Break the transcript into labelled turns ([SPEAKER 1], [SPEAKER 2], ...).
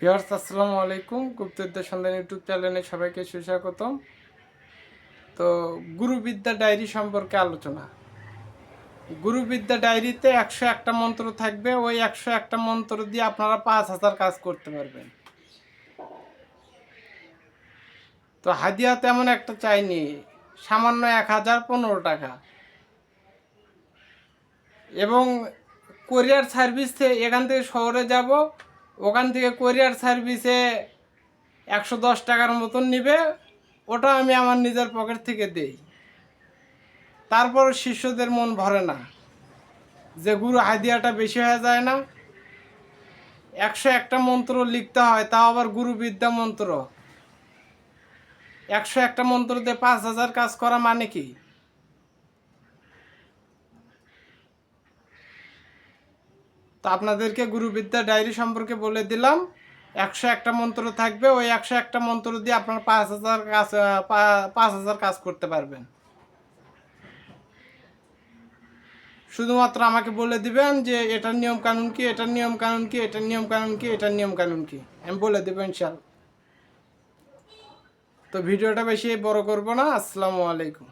[SPEAKER 1] Viewers, আসসালামু আলাইকুম। গুপ্তবিদ্যা সন্ধান ইউটিউব চ্যানেলে সবাইকে সুস্বাগতম। তো গুরুবিদ্যা ডায়েরি সম্পর্কে আলোচনা। গুরুবিদ্যা ডায়েরিতে একশো একটা মন্ত্র থাকবে। ওই একশো একটা মন্ত্র দিয়ে আপনারা পাঁচ হাজার কাজ করতে পারবেন। তো হাদিয়া তেমন একটা চাইনি। সামান্য এক হাজার পনেরো টাকা। এবং কোরিয়ার সার্ভিস এখান থেকে শহরে যাব। ওখান থেকে কোরিয়ার সার্ভিসে একশো দশ টাকার মতন নিবে, ওটা আমি আমার নিজের পকেট থেকে দেই। তারপর শিষ্যদের মন ভরে না, যে গুরু হাদিয়াটা বেশি হয়ে যায় না। একশো একটা মন্ত্র লিখতে হয়, তাও আবার গুরু বিদ্যা মন্ত্র। একশো একটা মন্ত্র দিয়ে পাঁচ হাজার কাজ করা মানে কি? তো আপনাদেরকে গুরুবিদ্যা ডায়েরি সম্পর্কে বলে দিলাম। একশো একটা মন্ত্র থাকবে, ওই একশো একটা মন্ত্র দিয়ে আপনারা পাঁচ হাজার কাজ পাঁচ হাজার কাজ করতে পারবেন। শুধুমাত্র আমাকে বলে দিবেন যে এটার নিয়ম কানুন কি, এটার নিয়ম কানুন কি, এটার নিয়ম কানুন কি, এটার নিয়ম কানুন কি। আমি বলে দেবো ইনশাল তো ভিডিওটা বেশি বড় করব না। আসসালামু আলাইকুম।